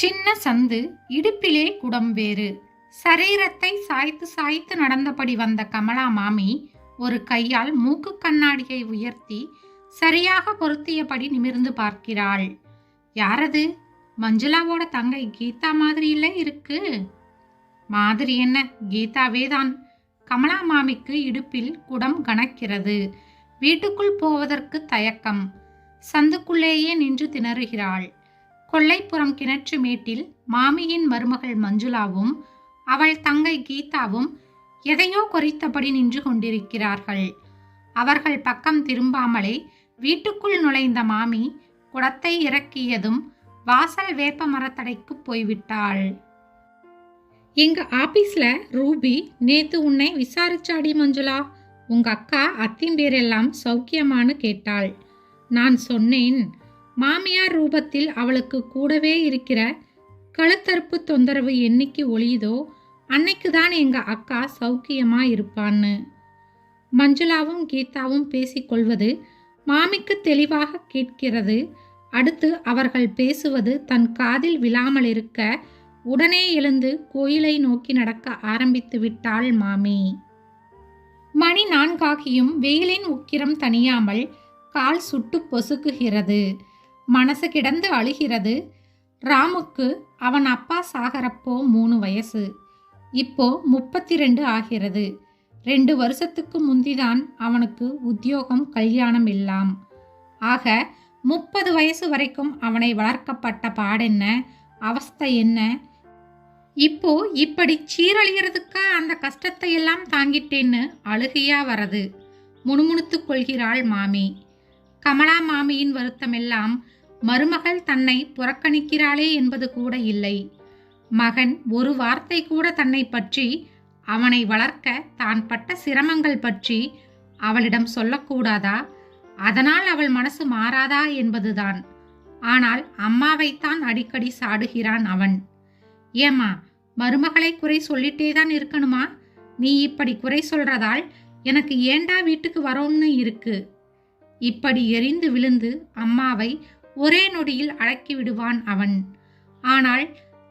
சின்ன சந்து இடுப்பிலே குடம் வேறு. சரீரத்தை சாய்த்து சாய்த்து நடந்தபடி வந்த கமலா மாமி ஒரு கையால் மூக்கு கண்ணாடியை உயர்த்தி சரியாக பொருத்தியபடி நிமிர்ந்து பார்க்கிறாள். யாரது? மஞ்சுளாவோட தங்கை கீதா மாதிரி இல்லை இருக்கு. மாதிரி என்ன? கீதாவே தான் கமலா மாமிக்கு இடுப்பில் குடம் கணக்கிறது வீட்டுக்குள் போவதற்கு தயக்கம். சந்துக்குள்ளேயே நின்று திணறுகிறாள். கொல்லைப்புறம் கிணற்று மேட்டில் மாமியின் மருமகள் மஞ்சுளாவும் அவள் தங்கை கீதாவும் எதையோ குறித்தபடி நின்று கொண்டிருக்கிறார்கள். அவர்கள் பக்கம் திரும்பாமலே வீட்டுக்குள் நுழைந்த மாமி குடத்தை இறக்கியதும் வாசல் வேப்ப மரத்தடைக்கு போய்விட்டாள். எங்க ஆபீஸ்ல ரூபி நேத்து உன்னை விசாரிச்சாடி மஞ்சுளா உங்க அக்கா அத்தின் பேரெல்லாம் சௌக்கியமானு கேட்டாள். நான் சொன்னேன் மாமியார் ரூபத்தில் அவளுக்கு கூடவே இருக்கிற கழுத்தறுப்பு தொந்தரவு என்னைக்கு ஒளியுதோ அன்னைக்கு தான் எங்கள் அக்கா சௌக்கியமாக இருப்பான்னு. மஞ்சுளாவும் கீதாவும் பேசிக்கொள்வது மாமிக்கு தெளிவாக கேட்கிறது. அடுத்து அவர்கள் பேசுவது தன் காதில் விழாமல் இருக்க உடனே எழுந்து கோயிலை நோக்கி நடக்க ஆரம்பித்து விட்டாள் மாமி. மணி நான்காகியும் வெயிலின் உக்கிரம் தணியாமல் கால் சுட்டு பொசுக்குகிறது. மனசு கிடந்து அழுகிறது. ராமுக்கு அவன் அப்பா சாகரப்போ மூணு வயசு. இப்போ முப்பத்தி ரெண்டு ஆகிறது. ரெண்டு வருஷத்துக்கு முந்திதான் அவனுக்கு உத்தியோகம் கல்யாணம் இல்லாம் ஆக முப்பது வயசு வரைக்கும் அவனை வளர்க்கப்பட்ட பாடென்ன அவஸ்தை என்ன? இப்போ இப்படி சீரழிகிறதுக்கா அந்த கஷ்டத்தை எல்லாம் தாங்கிட்டேன்னு அழுகையா வரது முணுமுணுத்துக் கொள்கிறாள் மாமி. கமலா மாமியின் வருத்தமெல்லாம் மருமகள் தன்னை புறக்கணிக்கிறாளே என்பது கூட இல்லை. மகன் ஒரு வார்த்தை கூட தன்னை பற்றி அவனை வளர்க்க தான் பட்ட சிரமங்கள் பற்றி அவளிடம் சொல்லக்கூடாதா? அதனால் அவள் மனசு மாறாதா என்பதுதான். ஆனால் அம்மாவைத்தான் அடிக்கடி சாடுகிறான் அவன். ஏம்மா மருமகளை குறை சொல்லிட்டே தான் இருக்கணுமா? நீ இப்படி குறை சொல்றதால் எனக்கு ஏண்டா வீட்டுக்கு வரோம்னு இருக்கு? இப்படி எரிந்து விழுந்து அம்மாவை ஒரே நொடியில் அடக்கிவிடுவான் அவன். ஆனால்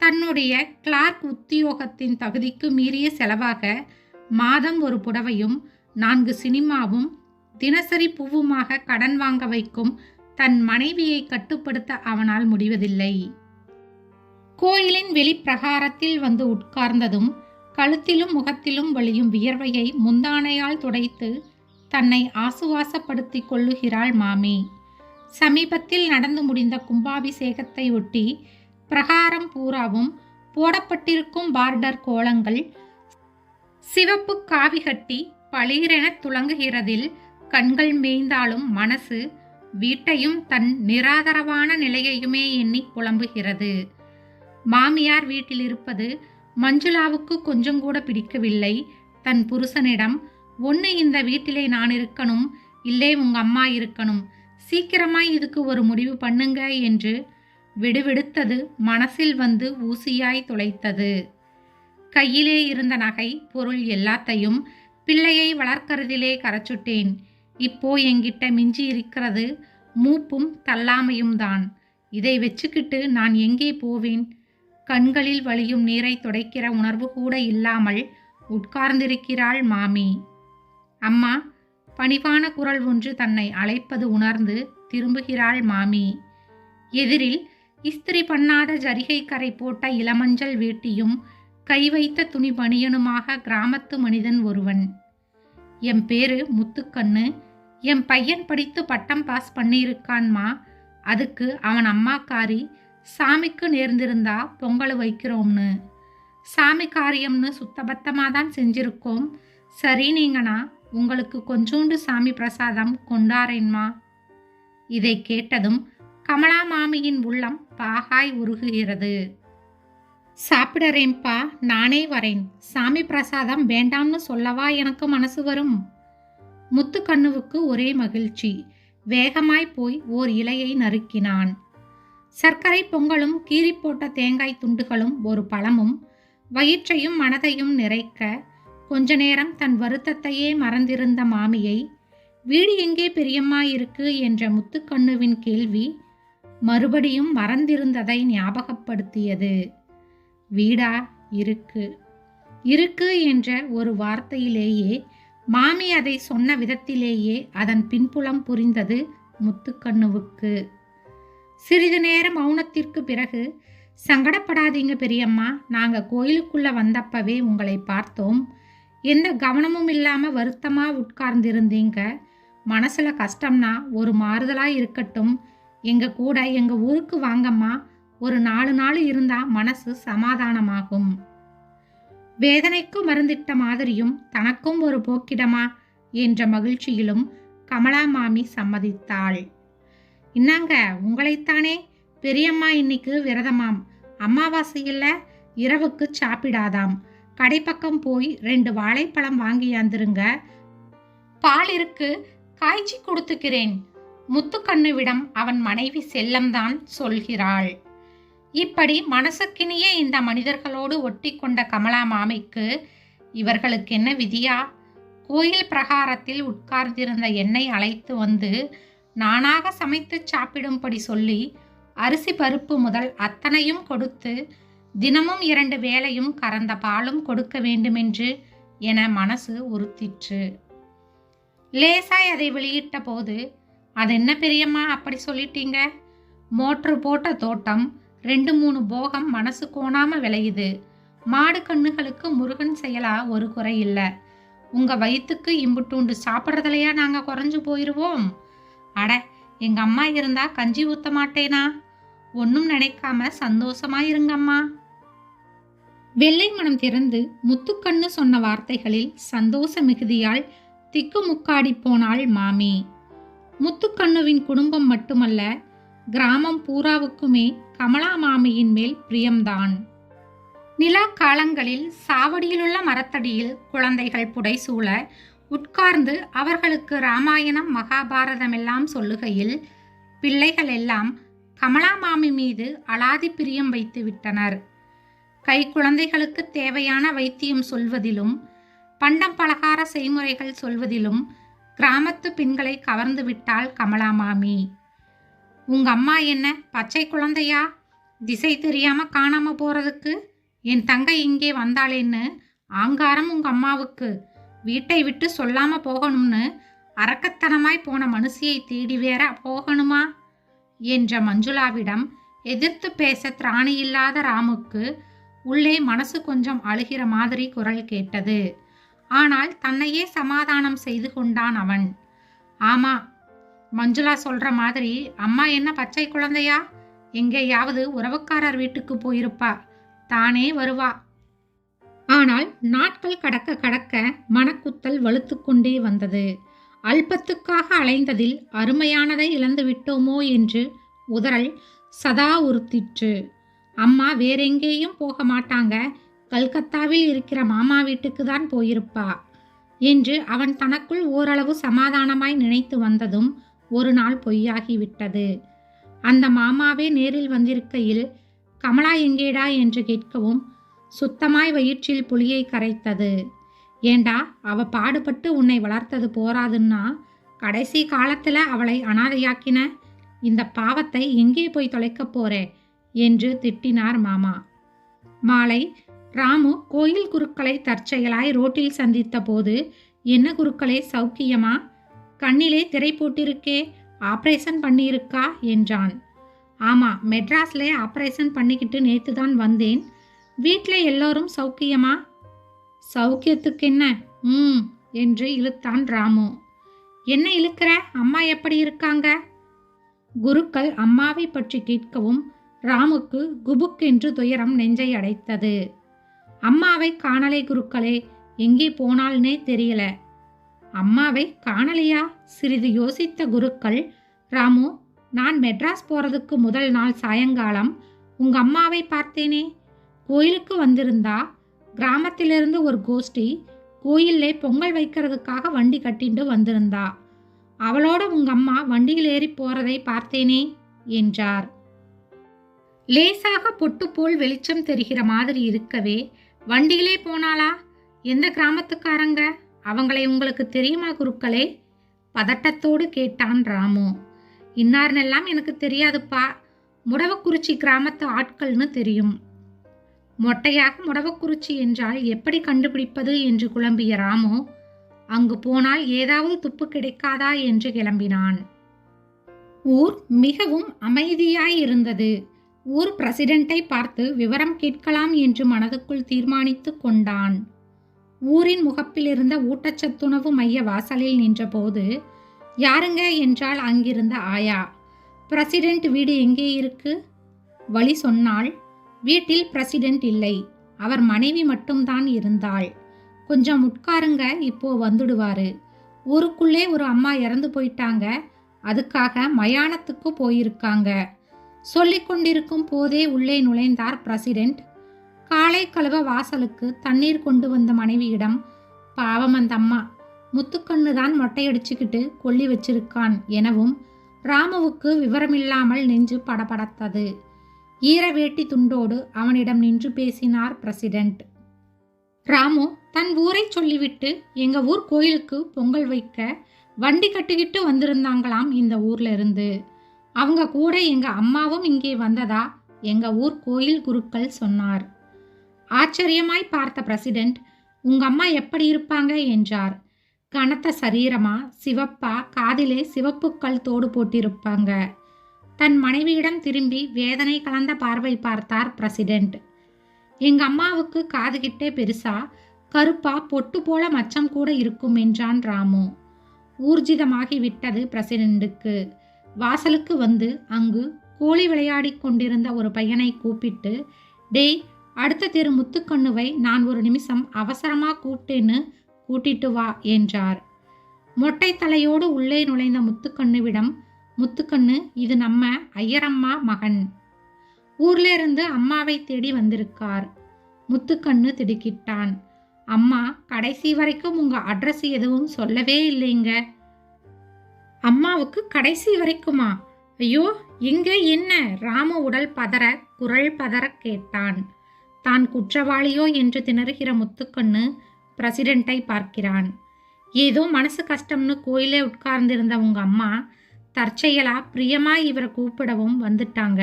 தன்னுடைய கிளார்க் உத்தியோகத்தின் தகுதிக்கு மீறிய செலவாக மாதம் ஒரு புடவையும் நான்கு சினிமாவும் தினசரி பூவுமாக கடன் வாங்க வைக்கும் தன் மனைவியை கட்டுப்படுத்த அவனால் முடிவதில்லை. கோயிலின் வெளிப்பிரகாரத்தில் வந்து உட்கார்ந்ததும் கழுத்திலும் முகத்திலும் வழியும் வியர்வையை முந்தானையால் துடைத்து தன்னை ஆசுவாசப்படுத்திக் கொள்ளுகிறாள் மாமி. சமீபத்தில் நடந்து முடிந்த கும்பாபிஷேகத்தை ஒட்டி பிரகாரம் பூராவும் போடப்பட்டிருக்கும் பார்டர் கோலங்கள் சிவப்பு காவி கட்டி பளீரென துளங்குகிறதில் கண்கள் மேய்ந்தாலும் மனசு வீட்டையும் தன் நிராதரவான நிலையையுமே எண்ணி புலம்புகிறது. மாமியார் வீட்டில் இருப்பது மஞ்சுளாவுக்கு கொஞ்சம் கூட பிடிக்கவில்லை. தன் புருஷனிடம் ஒன்று இந்த வீட்டிலே நான் இருக்கணும் இல்லை உங்க அம்மா இருக்கணும். சீக்கிரமாய் இதுக்கு ஒரு முடிவு பண்ணுங்க என்று விடுவிடுத்தது மனசில் வந்து ஊசியாய் துளைத்தது. கையிலே இருந்த நகை பொருள் எல்லாத்தையும் பிள்ளையை வளர்க்கறதிலே கரைச்சுட்டேன். இப்போ என்கிட்ட மிஞ்சி இருக்கிறது மூப்பும் தள்ளாமையும் தான். இதை வச்சுக்கிட்டு நான் எங்கே போவேன்? கண்களில் வழியும் நீரை துடைக்கிற உணர்வு கூட இல்லாமல் உட்கார்ந்திருக்கிறாள் மாமி. அம்மா பணிவான குரல் ஒன்று தன்னை அழைப்பது உணர்ந்து திரும்புகிறாள் மாமி. எதிரில் இஸ்திரி பண்ணாத ஜரிகை கரை போட்ட இளமஞ்சள் வேட்டியும் கை வைத்த துணி பணியனுமாக கிராமத்து மனிதன் ஒருவன். என் பேரு முத்துக்கண்ணு என் பையன் படித்து பட்டம் பாஸ் பண்ணியிருக்கான்மா அதுக்கு அவன் அம்மாக்காரி சாமிக்கு நேர்ந்திருந்தா பொங்கல் வைக்கிறோம்னு. சாமி காரியம்னு சுத்தபத்தமாக தான் செஞ்சிருக்கோம். சரி நீங்கண்ணா உங்களுக்கு கொஞ்சோண்டு சாமி பிரசாதம் கொண்டாரேன்மா இதை கேட்டதும் கமலா மாமியின் உள்ளம் பாகாய் உருகுகிறது. சாப்பிடறேன்ப்பா நானே வரேன். சாமி பிரசாதம் வேண்டாம்னு சொல்லவா எனக்கு மனசு வரும்? முத்துக்கண்ணுவுக்கு ஒரே மகிழ்ச்சி. வேகமாய் போய் ஓர் இலையை நறுக்கினான். சர்க்கரை பொங்கலும் கீறி போட்ட தேங்காய் துண்டுகளும் ஒரு பழமும் வயிற்றையும் மனதையும் நிறைக்க கொஞ்ச நேரம் தன் வருத்தத்தையே மறந்திருந்த மாமியை வீடு எங்கே பெரியம்மா இருக்கு? என்ற முத்துக்கண்ணுவின் கேள்வி மறுபடியும் மறந்திருந்ததை ஞாபகப்படுத்தியது. வீடா? இருக்கு. இருக்கு என்ற ஒரு வார்த்தையிலேயே மாமி அதை சொன்ன விதத்திலேயே அதன் பின்புலம் புரிந்தது முத்துக்கண்ணுவுக்கு. சிறிது நேர மௌனத்திற்கு பிறகு சங்கடப்படாதீங்க பெரியம்மா. நாங்கள் கோயிலுக்குள்ளே வந்தப்பவே உங்களை பார்த்தோம். எந்த கவனமும் இல்லாமல் வருத்தமாக உட்கார்ந்திருந்தீங்க? மனசில் கஷ்டம்னா ஒரு மாறுதலாக இருக்கட்டும். எங்கள் கூட எங்கள் ஊருக்கு வாங்கம்மா. ஒரு நாலு நாள் இருந்தால் மனசு சமாதானமாகும். வேதனைக்கும் மருந்திட்ட மாதிரியும் தனக்கும் ஒரு போக்கிடமா? என்ற மகிழ்ச்சியிலும் கமலா மாமி சம்மதித்தாள். இன்னாங்க உங்களைத்தானே? பெரியம்மா இன்னைக்கு விரதமாம். அமாவாசையில் இரவுக்கு சாப்பிடாதாம். கடைப்பக்கம் போய் ரெண்டு வாழைப்பழம் வாங்கியாந்துருங்க பால் இருக்கு காய்ச்சி கொடுத்துக்கிறேன். முத்துக்கண்ணுவிடம் அவன் மனைவி செல்லம்தான் சொல்கிறாள். இப்படி மனசுக்கினியே இந்த மனிதர்களோடு ஒட்டி கொண்ட கமலா மாமிக்கு இவர்களுக்கு என்ன விதியா? கோயில் பிரகாரத்தில் உட்கார்ந்திருந்த என்னை அழைத்து வந்து நானாக சமைத்து சாப்பிடும்படி சொல்லி அரிசி பருப்பு முதல் அத்தனையும் கொடுத்து தினமும் இரண்டு வேளையும் கறந்த பாலும் கொடுக்க வேண்டுமென்று என மனசு உறுத்திற்று. லேசாய் அதை வெளியிட்ட போது அது என்ன பெரியம்மா அப்படி சொல்லிட்டீங்க? மோட்ரு போட்ட தோட்டம் ரெண்டு மூணு போகம் மனசு கோணாம விளையுது. மாடு கண்ணுகளுக்கு முருகன் செயலா ஒரு குறை இல்லை. உங்க வயிற்றுக்கு இம்புட்டுண்டு சாப்பிட்றதுலையா நாங்கள் குறைஞ்சு போயிடுவோம் அட எங்க அம்மா இருந்தா கஞ்சி ஊத்த மாட்டேனா? ஒன்றும் நினைக்காம சந்தோஷமா இருங்கம்மா. வெள்ளை மனம் திறந்து முத்துக்கண்ணு சொன்ன வார்த்தைகளில் சந்தோஷ மிகுதியால் திக்குமுக்காடி போனாள் மாமி. முத்துக்கண்ணுவின் குடும்பம் மட்டுமல்ல கிராமம் பூராவுக்குமே கமலா மாமியின் மேல் பிரியம்தான். நிலா காலங்களில் சாவடியிலுள்ள மரத்தடியில் குழந்தைகள் புடைசூழ உட்கார்ந்து அவர்களுக்கு ராமாயணம் மகாபாரதம் எல்லாம் சொல்லுகையில் பிள்ளைகள் எல்லாம் கமலா மாமி மீது அலாதி பிரியம் வைத்து விட்டனர். கை குழந்தைகளுக்கு தேவையான வைத்தியம் சொல்வதிலும் பண்டம் பலகார செய்முறைகள் சொல்வதிலும் கிராமத்து பெண்களை கவர்ந்து விட்டாள் கமலா மாமி. உங்க அம்மா என்ன பச்சை குழந்தையா? திசை தெரியாம காணாம போறதுக்கு? என் தங்கை இங்கே வந்தாளேன்னு ஆங்காரம் உங்க அம்மாவுக்கு. வீட்டை விட்டு சொல்லாம போகணும்னு அரக்கத்தனமாய் போன மனுஷியை தேடி வேற போகணுமா? என்ற மஞ்சுளாவிடம் எதிர்த்து பேச திராணி இல்லாத ராமுக்கு உள்ளே மனசு கொஞ்சம் அழுகிற மாதிரி குரல் கேட்டது. ஆனால் தன்னையே சமாதானம் செய்து கொண்டான் அவன். ஆமா மஞ்சுளா சொல்ற மாதிரி அம்மா என்ன பச்சை குழந்தையா? எங்கேயாவது உறவுக்காரர் வீட்டுக்கு போயிருப்பா. தானே வருவா ஆனால் நாட்கள் கடக்க கடக்க மனக்குத்தல் வலுத்து கொண்டே வந்தது. அல்பத்துக்காக அலைந்ததில் அருமையானதை இழந்து விட்டோமோ என்று உதறல் சதா உறுத்திற்று. அம்மா வேறெங்கேயும் போக மாட்டாங்க. கல்கத்தாவில் இருக்கிற மாமா வீட்டுக்கு தான் போயிருப்பா என்று அவன் தனக்குள் ஓரளவு சமாதானமாய் நினைத்து வந்ததும் ஒரு நாள் பொய்யாகிவிட்டது அந்த மாமாவே நேரில் வந்திருக்கையில் கமலா எங்கேடா? என்று கேட்கவும் சுத்தமாய் வயிற்றில் புளியை கரைத்தது. ஏண்டா அவ பாடுபட்டு உன்னை வளர்த்தது போராதுன்னா? கடைசி காலத்தில் அவளை அனாதையாக்கின இந்த பாவத்தை எங்கே போய் தொலைக்கப் போறே? என்று திட்டினார் மாமா. மாலை ராமு கோயில் குருக்களை தற்செயலாய் ரோட்டில் சந்தித்த போது என்ன குருக்களே சௌக்கியமா? கண்ணிலே திரை போட்டிருக்கே ஆப்ரேஷன் பண்ணியிருக்கா? என்றான். ஆமாம் மெட்ராஸ்ல ஆப்ரேஷன் பண்ணிக்கிட்டு நேற்று தான் வந்தேன். வீட்டில் எல்லோரும் சௌக்கியமா? சௌக்கியத்துக்கு என்ன? ம் என்று இழுத்தான் ராமு. என்ன இழுக்கிற? அம்மா எப்படி இருக்காங்க? குருக்கள் அம்மாவை பற்றி கேட்கவும் ராமுக்கு குபுக் என்று துயரம் நெஞ்சை அடைத்தது. அம்மாவை காணலை குருக்களே எங்கே போனால்னே தெரியல. அம்மாவை காணலையா? சிறிது யோசித்த குருக்கள் ராமு நான் மெட்ராஸ் போறதுக்கு முதல் நாள் சாயங்காலம் உங்க அம்மாவை பார்த்தேனே. கோயிலுக்கு வந்திருந்தா கிராமத்திலிருந்து ஒரு கோஷ்டி கோயில்லே பொங்கல் வைக்கிறதுக்காக வண்டி கட்டிண்டு வந்திருந்தா. அவளோட உங்க அம்மா வண்டியில் ஏறி போறதை பார்த்தேனே என்றார். லேசாக பொட்டு போல் வெளிச்சம் தெரிகிற மாதிரி இருக்கவே வண்டியிலே போனாளா? எந்த கிராமத்துக்காரங்க? அவங்களை உங்களுக்கு தெரியுமா குருக்களே? பதட்டத்தோடு கேட்டான் ராமு. இன்னார்னெல்லாம் எனக்கு தெரியாதுப்பா. முடவக்குறிச்சி கிராமத்து ஆட்கள்னு தெரியும். மொட்டையாக முடவக்குறிச்சி என்றால் எப்படி கண்டுபிடிப்பது என்று குழம்பிய ராமு அங்கு போனால் ஏதாவது துப்பு கிடைக்காதா என்று கிளம்பினான். ஊர் மிகவும் அமைதியாயிருந்தது. ஊர் பிரசிடென்ட்டை பார்த்து விவரம் கேட்கலாம் என்று மனதுக்குள் தீர்மானித்து கொண்டான். ஊரின் முகப்பில் இருந்த ஊட்டச்சத்துணவு மைய வாசலில் நின்றபோது யாருங்க? என்றால் அங்கிருந்த ஆயா. பிரசிடென்ட் வீடு எங்கே இருக்கு? வழி சொன்னாள் வீட்டில் பிரசிடென்ட் இல்லை. அவர் மனைவி மட்டும்தான் இருந்தாள். கொஞ்சம் உட்காருங்க இப்போ வந்துடுவாரு. ஊருக்குள்ளே ஒரு அம்மா இறந்து போயிட்டாங்க. அதுக்காக மயானத்துக்கு போயிருக்காங்க. சொல்லிக் கொண்டிருக்கும் போதே உள்ளே நுழைந்தார் பிரசிடென்ட். காலை கழுவ வாசலுக்கு தண்ணீர் கொண்டு வந்த மனைவியிடம் பாவம் அந்த அம்மா. முத்துக்கண்ணு தான் மொட்டையடிச்சுக்கிட்டு கொல்லி வச்சிருக்கான் எனவும் ராமுவுக்கு விவரமில்லாமல் நெஞ்சு படபடத்தது. ஈரவேட்டி துண்டோடு அவனிடம் நின்று பேசினார் பிரசிடென்ட் ராமு தன் ஊரை சொல்லிவிட்டு எங்க ஊர் கோயிலுக்கு பொங்கல் வைக்க வண்டி கட்டிக்கிட்டு வந்திருந்தாங்களாம் இந்த ஊர்ல இருந்து. அவங்க கூட எங்க அம்மாவும் இங்கே வந்ததா? எங்க ஊர் கோயில் குருக்கள் சொன்னார். ஆச்சரியமாய் பார்த்த பிரசிடென்ட் உங்க அம்மா எப்படி இருப்பாங்க? என்றார். கனத்த சரீரமா சிவப்பா காதிலே சிவப்புக்கள் தோடு போட்டிருப்பாங்க. தன் மனைவியிடம் திரும்பி வேதனை கலந்த பார்வை பார்த்தார் பிரசிடென்ட். எங்க அம்மாவுக்கு காதுகிட்டே பெருசா கருப்பா பொட்டு போல மச்சம் கூட இருக்கும் என்றான் ராமு. ஊர்ஜிதமாகி விட்டது பிரசிடென்ட்டுக்கு. வாசலுக்கு வந்து அங்கு கோழி விளையாடிக் கொண்டிருந்த ஒரு பையனை கூப்பிட்டு டேய் அடுத்த தெரு முத்துக்கண்ணுவை நான் ஒரு நிமிஷம் அவசரமா கூப்பிட்டேன்னு கூட்டிட்டு வா என்றார். மொட்டை தலையோடு உள்ளே நுழைந்த முத்துக்கண்ணுவிடம் முத்துக்கண்ணு இது நம்ம ஐயரம்மா மகன். ஊர்ல இருந்து அம்மாவை தேடி வந்திருக்கார். முத்துக்கண்ணு திடுக்கிட்டான். அம்மா கடைசி வரைக்கும் உங்க அட்ரஸ் எதுவும் சொல்லவே இல்லைங்க. அம்மாவுக்கு கடைசி வரைக்குமா? ஐயோ எங்க என்ன? ராமு உடல் பதற குரல் பதற கேட்டான். தான் குற்றவாளியோ என்று திணறுகிற முத்துக்கண்ணு பிரசிடென்ட்டை பார்க்கிறான். ஏதோ மனசு கஷ்டம்னு கோயிலே உட்கார்ந்திருந்த உங்க அம்மா தற்செயலா பிரியமாக இவரை கூப்பிடவும் வந்துட்டாங்க.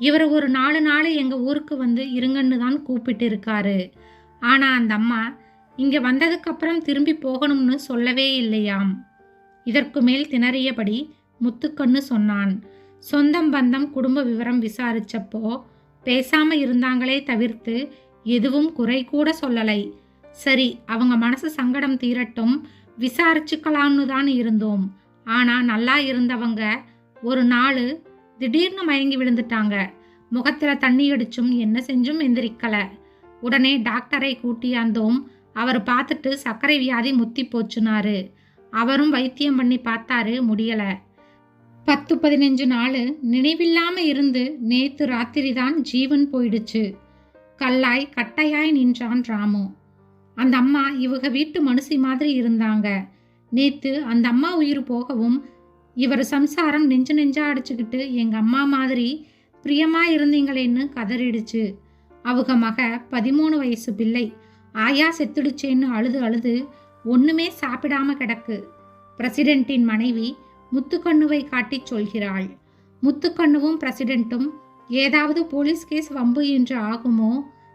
இவர் ஒரு நாலு நாள் எங்கள் ஊருக்கு வந்து இருங்கன்னு தான் கூப்பிட்டு இருக்காரு ஆனால் அந்த அம்மா இங்கே வந்ததுக்கப்புறம் திரும்பி போகணும்னு சொல்லவே இல்லையாம். இதற்கு மேல் திணறியபடி முத்துக்கண்ணு சொன்னான். சொந்தம் பந்தம் குடும்ப விவரம் விசாரிச்சப்போ பேசாம இருந்தாங்களே தவிர்த்து எதுவும் குறை கூட சொல்லலை. சரி அவங்க மனசு சங்கடம் தீரட்டும் விசாரிச்சுக்கலாம்னு தான் இருந்தோம். ஆனா நல்லா இருந்தவங்க ஒரு நாள் திடீர்னு மயங்கி விழுந்துட்டாங்க. முகத்துல தண்ணி அடிச்சும் என்ன செஞ்சும் எந்திரிக்கல. உடனே டாக்டரை கூட்டியாந்தோம் அவர் பார்த்துட்டு சர்க்கரை வியாதி முத்தி போச்சுனாரு. அவரும் வைத்தியம் பண்ணி பார்த்தாரு முடியல. பத்து பதினஞ்சு நாள் நினைவில்லாம இருந்து நேத்து ராத்திரி தான் ஜீவன் போயிடுச்சு. கல்லாய் கட்டையாய் நின்றான் ராமு. அந்த அம்மா இவங்க வீட்டு மனுஷி மாதிரி இருந்தாங்க. நேத்து அந்த அம்மா உயிர் போகவும் இவர் சம்சாரம் நெஞ்சு நெஞ்சா அடிச்சுக்கிட்டு எங்க அம்மா மாதிரி பிரியமா இருந்தீங்களேன்னு கதறிடுச்சு. அவங்க மக பதிமூணு வயசு பிள்ளை. ஆயா செத்துடுச்சேன்னு அழுது அழுது ஒண்ணுமே சாப்பிடாம கிடக்கு. பிரசிடென்ட்டின் மனைவி முத்துக்கண்ணுவை காட்டிச் சொல்கிறாள். முத்துக்கண்ணுவும் பிரசிடென்ட்டும் ஏதாவது போலீஸ் கேஸ் வம்பு என்று ஆகுமோ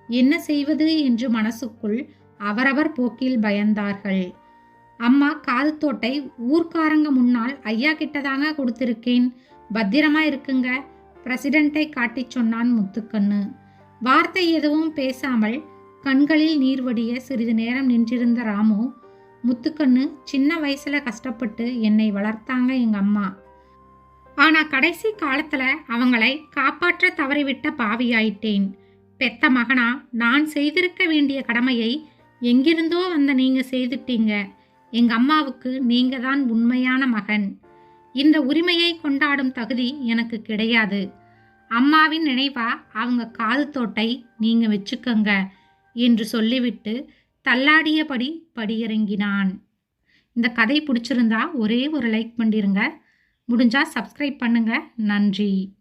என்ன செய்வது என்று மனசுக்குள் அவரவர் போக்கில் பயந்தார்கள். அம்மா காது தோட்டை ஊர்க்காரங்க முன்னால் ஐயா கிட்டதாங்க கொடுத்துருக்கேன். பத்திரமா இருக்குங்க. பிரசிடென்ட்டை காட்டிச் சொன்னான் முத்துக்கண்ணு. வார்த்தை எதுவும் பேசாமல் கண்களில் நீர் வடிய சிறிது நேரம் நின்றிருந்த ராமு முத்துக்கண்ணு சின்ன வயசுல கஷ்டப்பட்டு என்னை வளர்த்தாங்க எங்க அம்மா. ஆனா கடைசி காலத்துல அவங்களை காப்பாற்ற தவறிவிட்ட பாவியாயிட்டேன். பெத்த மகனா நான் செய்திருக்க வேண்டிய கடமையை எங்கிருந்தோ வந்த நீங்க செய்துட்டீங்க. எங்க அம்மாவுக்கு நீங்க தான் உண்மையான மகன். இந்த உரிமையை கொண்டாடும் தகுதி எனக்கு கிடையாது. அம்மாவின் நினைவா அவங்க காது தோட்டை நீங்க வச்சுக்கோங்க என்று சொல்லிவிட்டு தள்ளாடியபடி படியிறங்கினான். இந்த கதை பிடிச்சிருந்தா ஒரே ஒரு லைக் பண்ணிருங்க. முடிஞ்சா சப்ஸ்கிரைப் பண்ணுங்க. நன்றி.